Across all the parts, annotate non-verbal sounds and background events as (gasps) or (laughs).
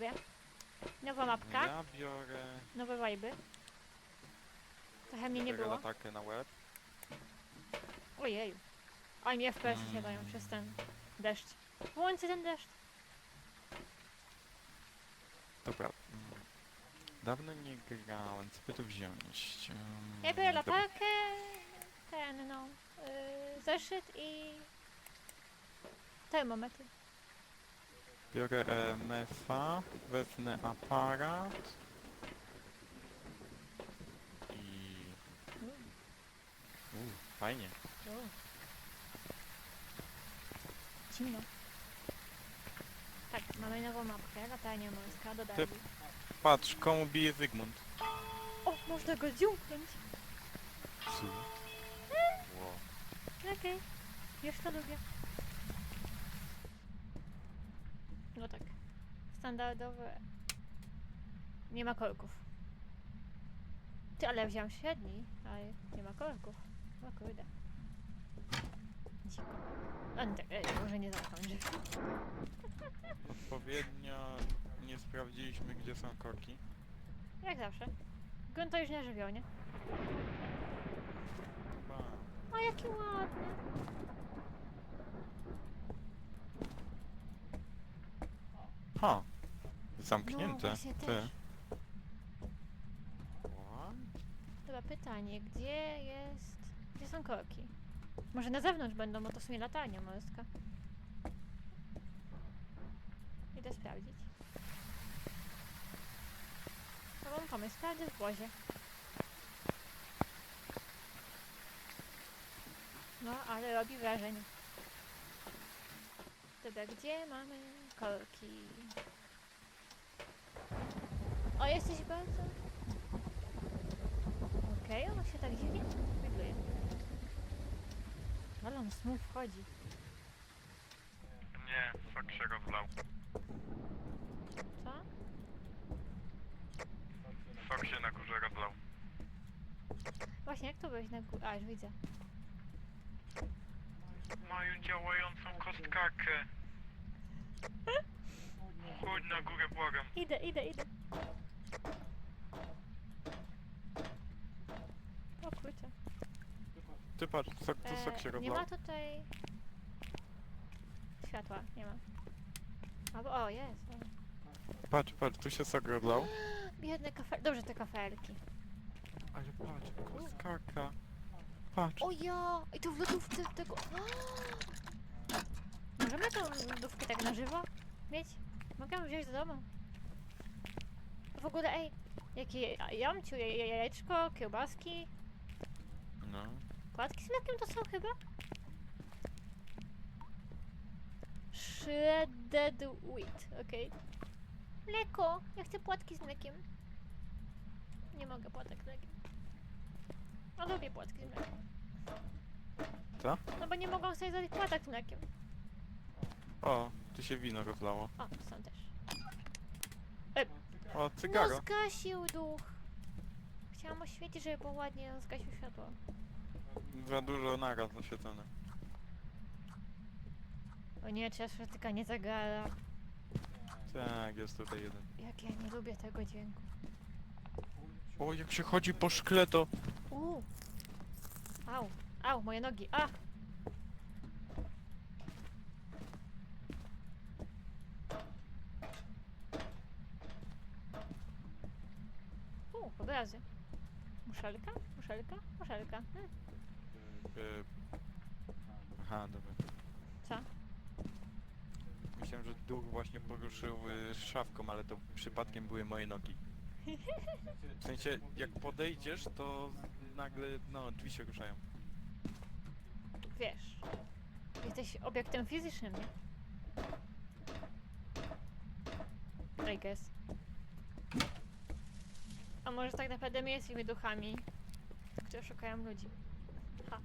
Dobra. Nowa mapka, Ja biorę... nowe vibe. Trochę mnie nie biorę było. latakę na łeb. Ojej. Oj, mi FPS Mm. siadają przez ten deszcz. Włączcie ten deszcz. Dobra. mm. Dawno nie grałem, co by tu wziąć? Um, Ja biorę dobra. latarkę, ten no, yy, zeszyt i termometr. Biorę EMF-a, wezmę aparat i... Uuu, fajnie. O. Zimno. Tak, mamy nową mapkę, latania morska, dodali. Typ. Patrz, komu bije Zygmunt. O, można go dziąknąć. Su. Wow. Okej, już to lubię. No tak, standardowe. Nie ma korków. Ty, ale wziąłem średni, ale nie ma korków. O kurde. Dziko. A nie, tak, ej, może nie zakończę. Odpowiednio nie sprawdziliśmy, gdzie są korki. Jak zawsze. Grunt to już nie żywioł, nie? Chyba. O, jaki ładny. Ha! No, Zamknięte. właśnie Ty. też. Chyba pytanie, gdzie jest... Gdzie są korki? Może na zewnątrz będą, bo to w sumie latarnia morska. Idę sprawdzić. To mam pomysł, sprawdzę w wozie. No, ale robi wrażenie. Dobra, gdzie mamy korki? O, jesteś bardzo... Okej, on się tak dziwnie wygląda. Ale on znów wchodzi. Nie, sok się rozlał. Co? Sok się na górze rozlał. Właśnie, jak to byłeś na górze? A, już widzę. Mają działającą kostkarkę. Chodź na górę, błagam. Idę, idę, idę. O kurczę. Ty patrz, sok, tu sok się E, nie rozlał. ma tutaj... Światła, nie ma. Albo, o, jest. O. Patrz, patrz, tu się sok rozlał. (gasps) Biedne kafe... Dobrze, te kafelki. Ale patrz, kostkarka. Patrz. O ja! I to w lodówce tego... (gasps) Możemy tą lodówkę tak na żywo mieć? Mogę ją wziąć do domu. W ogóle, ej, jakie jamciu, jaj- jajeczko, kiełbaski, No. płatki z mlekiem to są chyba? Shredded wheat, okej. Mleko! Ja chcę płatki z mlekiem. Nie mogę płatek z mlekiem. No lubię płatki z mlekiem. Co? No bo nie mogą sobie zrobić płatek z mlekiem. O, tu się wino rozlało. O, są też. O, No cygaro. zgasił duch. Chciałam oświecić, żeby było ładnie, on zgasił światło. Za dużo naraz zaświecone. O nie, trzeba tylko nie zagara. Tak, jest tutaj jeden. Jak ja nie lubię tego dźwięku. O, jak się chodzi po szkle, to... Uuu. Au, au, moje nogi, a! Uuu, obrazy. Muszelka, muszelka, muszelka. Hmm. E... Aha, dobra. Co? Myślałem, że duch właśnie poruszył y, szafką, ale to przypadkiem były moje nogi. W sensie, jak podejdziesz, to nagle, no, drzwi się ruszają. Wiesz, jesteś obiektem fizycznym, nie? I guess. A może tak naprawdę my jesteśmy duchami, które szukają ludzi. Ha.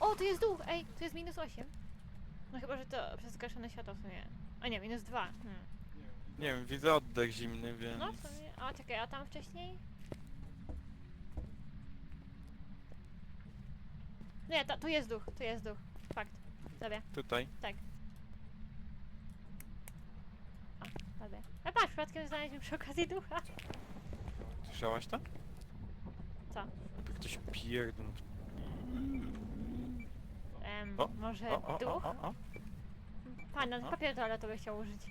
O, tu jest duch! Ej, tu jest minus 8. No chyba, że to przez zgaszone światło w sumie. A nie, minus 2. Hmm. Nie wiem, widzę oddech zimny, więc... No w sumie. A czekaj, a tam wcześniej? Nie, ta, tu jest duch, tu jest duch. Fakt. Dobra, Tutaj. tak. Dobra. A patrz, przypadkiem znaleźliśmy przy okazji ducha. Słyszałaś to? Co? Jakby ktoś pierdnął. Em, O, może O, o, o, duch? o, o. Pan, no, o. papier toaletowy chciał użyć.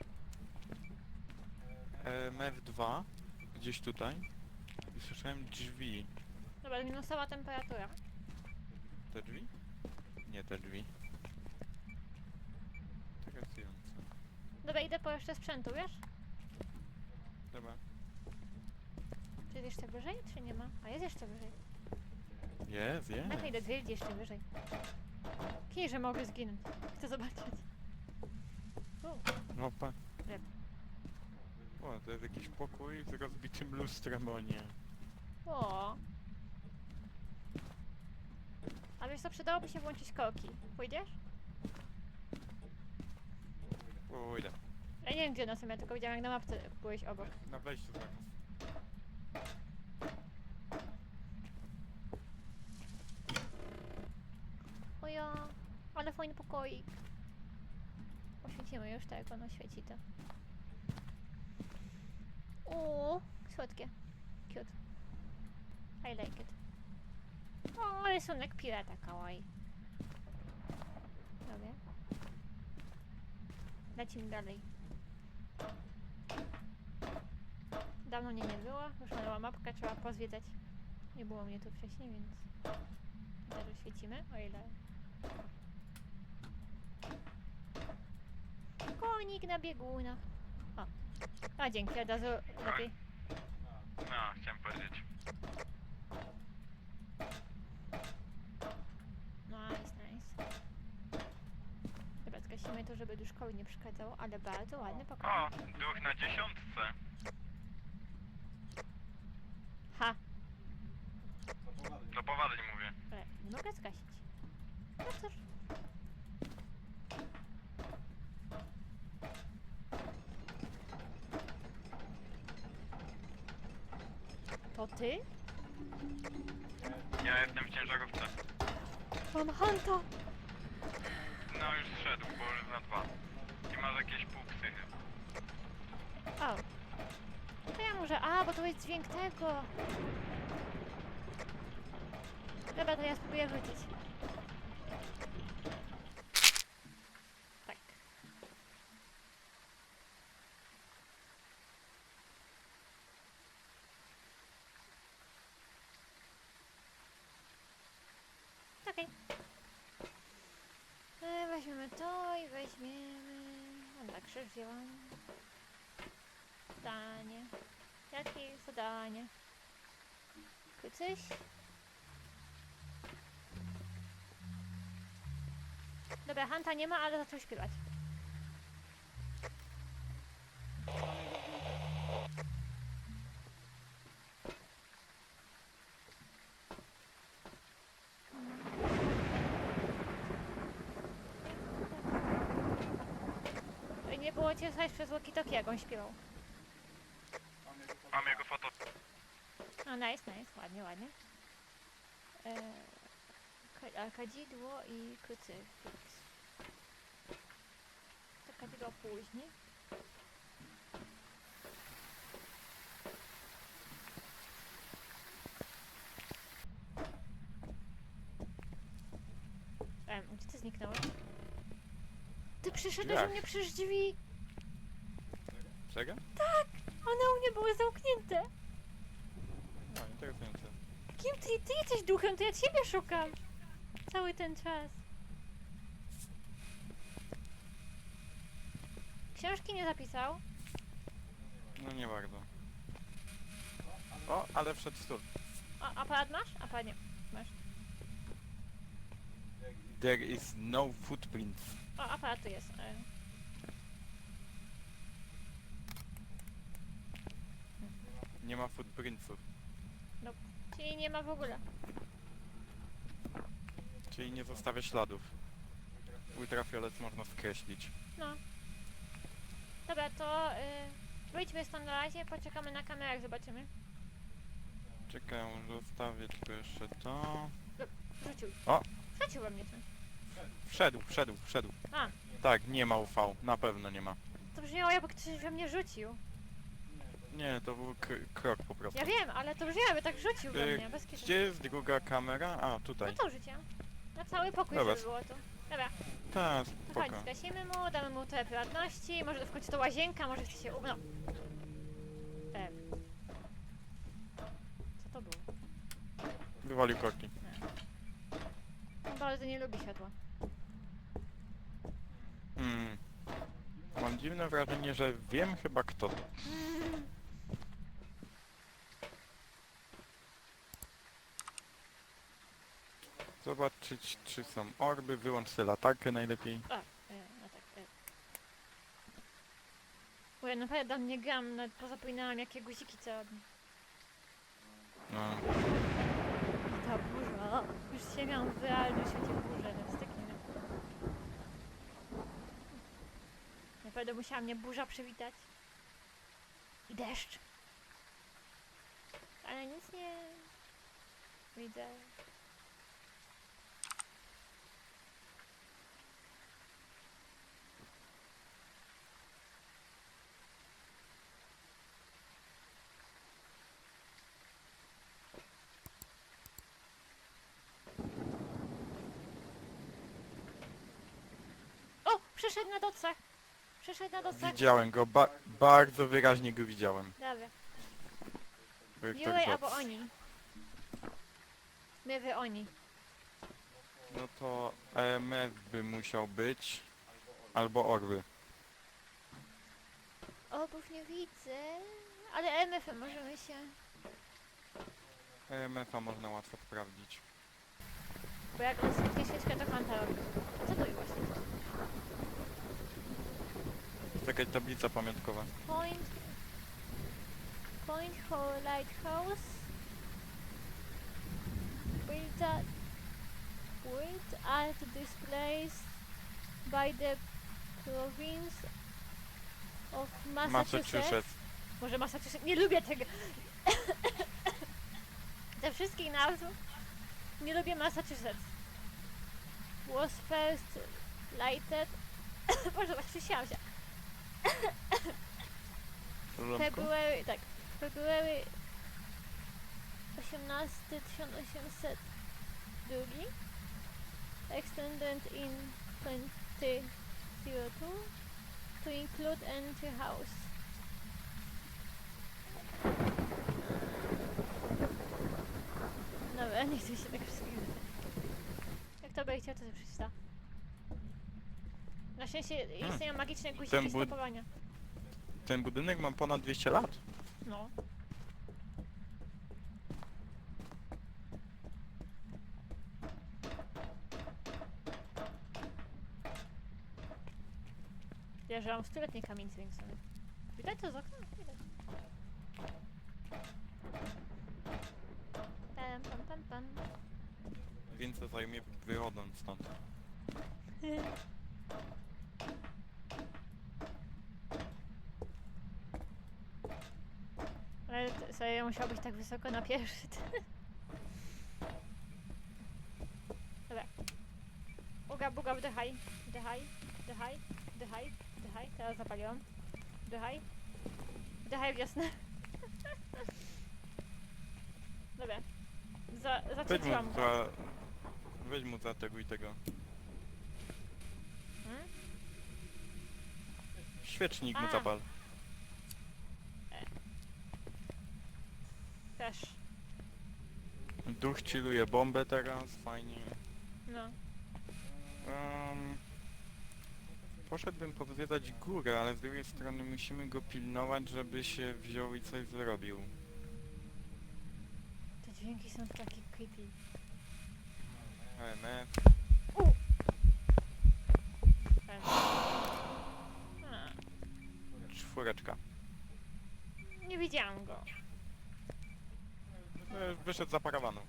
E, MF2. Gdzieś tutaj. I słyszałem drzwi. Dobra, minusowa temperatura. Te drzwi? Nie te drzwi. Interesujące. Dobra, idę po jeszcze sprzętu, wiesz? Dobra. Czy jest jeszcze wyżej, czy nie ma? A jest jeszcze wyżej. Jest, jest. Tak, idę dwie jeszcze wyżej. Kij, że mogę zginąć. Chcę zobaczyć. U, No pa... O, to jest jakiś pokój z rozbitym lustrem, o nie. O. A wiesz co, przydałoby się włączyć koki. Pójdziesz? Pójdę. Ja nie wiem gdzie one są, ja tylko widziałam jak na mapce byłeś obok. Na wejściu zaraz. Oja, ale fajny pokoik. Poświecimy już tak, ono świeci to. O, słodkie. Cute. I like it. O, rysunek pirata kawaii. Dobra. Lecimy dalej. Dawno mnie nie było, już malowa mapka, trzeba pozwiedzać. Nie było mnie tu wcześniej, więc teraz świecimy, o ile... Konik na biegunach. O. A dzięki, od razu lepiej. No, chciałem powiedzieć. Nice, nice. Dobra, zgasimy to, żeby duszkowi nie przeszkadzało, ale bardzo ładny pokój. O, duch na dziesiątce. Ha! Do poważnie mówię. Ale nie mogę zgasić. No cóż. To ty? Ja jestem w ciężarówce. Mam Hanta! No już szedł, bo już na dwa. I masz jakieś półpsychy. O. To ja może... A, bo to jest dźwięk tego. Dobra, to ja spróbuję rzucić. Tak. Okej. E, Weźmiemy to i weźmiemy... Dobra, krzyż wzięłam. Zadanie. Jakie zadanie? Kucyś? Dobra, Hanta nie ma, ale zaczął śpiewać. Nie było cię słyszeć przez walkie-talkie, jak on śpiewał. Mam jego foto. O, nice, nice, ładnie, ładnie. A kadzidło i krucyfiks. To kadzidło później. Em, gdzie ty zniknąłeś? Ty przyszedłeś u Jak? mnie przez drzwi! Czego? One u mnie były zamknięte! No, interesujące. Kim ty, ty jesteś duchem, to ja ciebie szukam. Cały ten czas. Książki nie zapisał. No nie bardzo. O, ale wszedł stół. A, aparat masz? Aparat nie. Masz. There is no footprints. O, aparat tu jest. E, Nie ma footprintsów. czyli nie ma w ogóle. Czyli nie zostawia śladów. Ultrafiolet można skreślić. No. Dobra, to y, wyjdźmy stąd na razie, poczekamy na kamerach, zobaczymy. Czekaj, zostawię tylko jeszcze to. Rzucił. O! Rzucił we mnie czymś. Wszedł, wszedł, wszedł. A, Tak, nie ma UV, na pewno nie ma. to brzmiało jakby ktoś we mnie rzucił. Nie, to był krok po prostu. Ja wiem, ale to brzmiało jakby tak rzucił we Y, mnie, bez kitu. Gdzie jest druga kamera? A, No tutaj. to rzuciłam. Na cały pokój, Dobra. żeby było tu. Dobra, Tak, to spoko. chodź, zgasimy mu, damy mu trochę prywatności, może w końcu to łazienka, może chce się um... No. Co to było? Wywalił korki. On bardzo nie lubi światła. Hmm. Mam dziwne wrażenie, że wiem chyba kto to. Zobaczyć czy są orby, wyłącz sobie latarkę najlepiej. A, e, no tak, e. Bo ja naprawdę nie gram, nawet pozapominałam jakie guziki co robię. No. I ta burza, już się miałam w realnym świecie burzę, więc takie nie. Naprawdę musiała mnie burza przywitać. I deszcz. Ale nic nie widzę. O! Przeszedł na docach! Przeszedł na docach! Widziałem go, ba bardzo wyraźnie go widziałem. Dobra. Doc. albo oni. My wy oni. No to EMF by musiał być. Albo orby. Obów nie widzę. Ale MF możemy się... EMF-a można łatwo sprawdzić. Bo jak on zniknie świeczkę, to kanta robi. Co to jest właśnie? Jakaś tablica pamiątkowa. Point... Point Hole Lighthouse. Built at... Built at displays by the province of Massachusetts. Massachusetts. Może Massachusetts. Nie lubię tego. (coughs) Ze wszystkich nazw nie lubię Massachusetts. Was first lighted. (coughs) Boże, właśnie przysiałam się. February, tak. February 18 1802. Extended in 2002 to include entry house. Dobra, nie chcę się tak wszystkiego. Jak to by chciał, to sobie przeczyta. Na szczęście istnieją magiczne guziki Ten bud- stopowania. Ten budynek ma ponad 200 lat. No. Ja, że mam stuletnie kamienice, więc... sobie- Widać to z okna? To zajmie wychodząc stąd. Ale t- serio musiał być tak wysoko na pierwszy. Dobra. Uga, buga, wdychaj. Wdychaj, wdychaj, wdychaj, wdychaj. Teraz zapaliłam. Wdychaj. Wdychaj wiosnę. (laughs) Dobra. Za, mu go. Weź mu za tego i tego. Hmm? Świecznik mu A. zapal. Też. Duch chilluje bombę teraz, fajnie. No. Um, poszedłbym podwiedzać górę, ale z drugiej strony musimy go pilnować, żeby się wziął i coś zrobił. Te dźwięki są takie creepy. A, Czwóreczka. Nie widziałam go. E, Wyszedł za parawanu.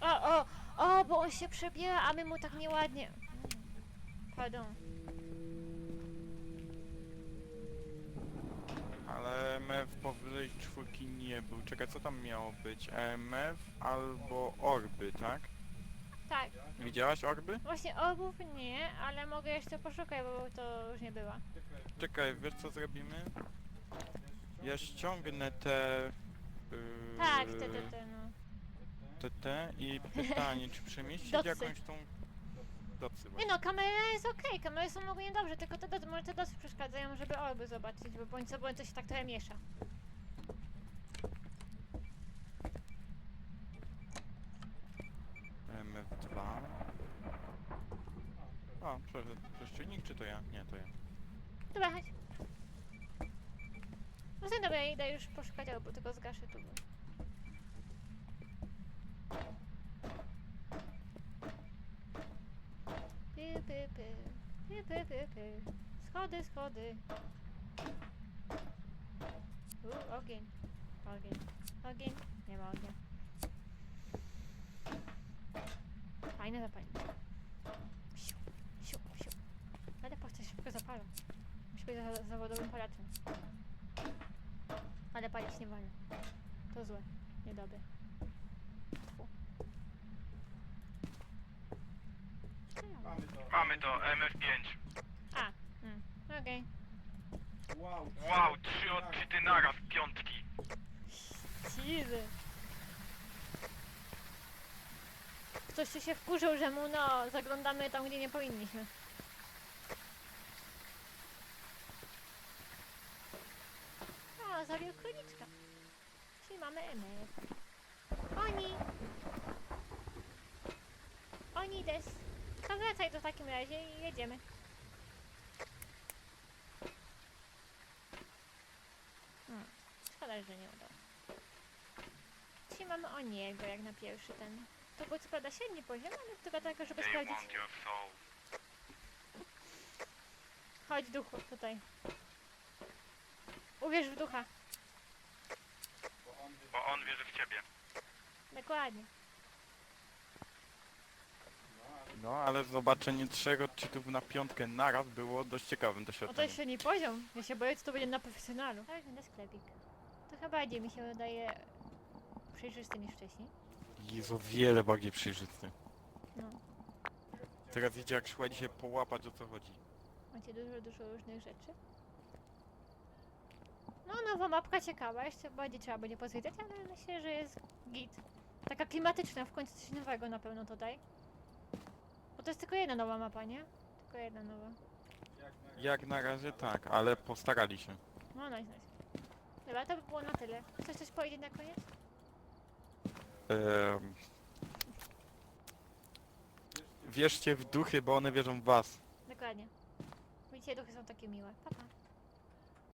O, o, o, bo on się przebiera, a my mu tak nieładnie. Pardon. Ale EMF powyżej czwórki nie był. Czekaj, co tam miało być? EMF albo orby, tak? Tak. Widziałaś orby? Właśnie orbów nie, ale mogę jeszcze poszukać, bo to już nie była. Czekaj, wiesz co zrobimy? Ja ściągnę te... Yy, Tak, te, te, te, no. te, te i pytanie, czy przemieścić Docy. jakąś tą... Docy Nie właśnie. no, kamera jest okej, kamery są ogólnie dobrze, tylko te docy, może te docy przeszkadzają, żeby orby zobaczyć, bo bądź co bądź to się tak trochę miesza. MF2. O, prze- przeszczelnik, czy to ja? Nie, to ja. Dobra, chodź. No to dobra, ja idę już poszukać orbu, tylko zgaszę tu. Py, py, py. Py, py, py, py. Schody, schody. U, ogień. Ogień. Ogień. Nie ma ognia. Fajne zapalenie. Siu, siu, siu. Ale po szybko zapala? Musi być za zawodowym palaczem. Ale palić nie wolno. To złe. Niedobre. Tfu. Mamy to, MF5. A, mm, okej. Wow, Wow, trzy odczyty naraz, piątki. Sizy. Ktoś się wkurzył, że mu no, zaglądamy tam, gdzie nie powinniśmy. O, zabił króliczka. Czyli mamy MF. Oni! Oni des. To wracaj to w takim razie i jedziemy. Hmm. Szkoda, że nie udało. Dzisiaj mamy o niego jak na pierwszy ten. To był co prawda średni poziom, ale tylko dlatego, żeby They sprawdzić. Chodź duchu, tutaj. Uwierz w ducha. Bo on wierzy w ciebie. Dokładnie. No, ale zobaczenie trzech odczytów na piątkę naraz było dość ciekawym O to doświadczeniem. jest średni poziom. Ja się boję, co to będzie na profesjonalu. Tak, będę sklepik. Trochę bardziej mi się wydaje przejrzysty niż wcześniej. Jest o wiele bardziej przejrzysty. No. Teraz wiecie jak szła dzisiaj połapać o co chodzi. Macie dużo, dużo różnych rzeczy. No, nowa mapka ciekawa, jeszcze bardziej trzeba będzie pozwiedzać, ale myślę, że jest git. Taka klimatyczna, w końcu coś nowego na pewno tutaj. Bo to jest tylko jedna nowa mapa, nie? Tylko jedna nowa. Jak na razie tak, ale postarali się. No, nice, nice. Dobra, to by było na tyle. Chcesz coś powiedzieć na koniec? Wierzcie w duchy, bo one wierzą w was. Dokładnie. Widzicie, duchy są takie miłe. Pa, pa.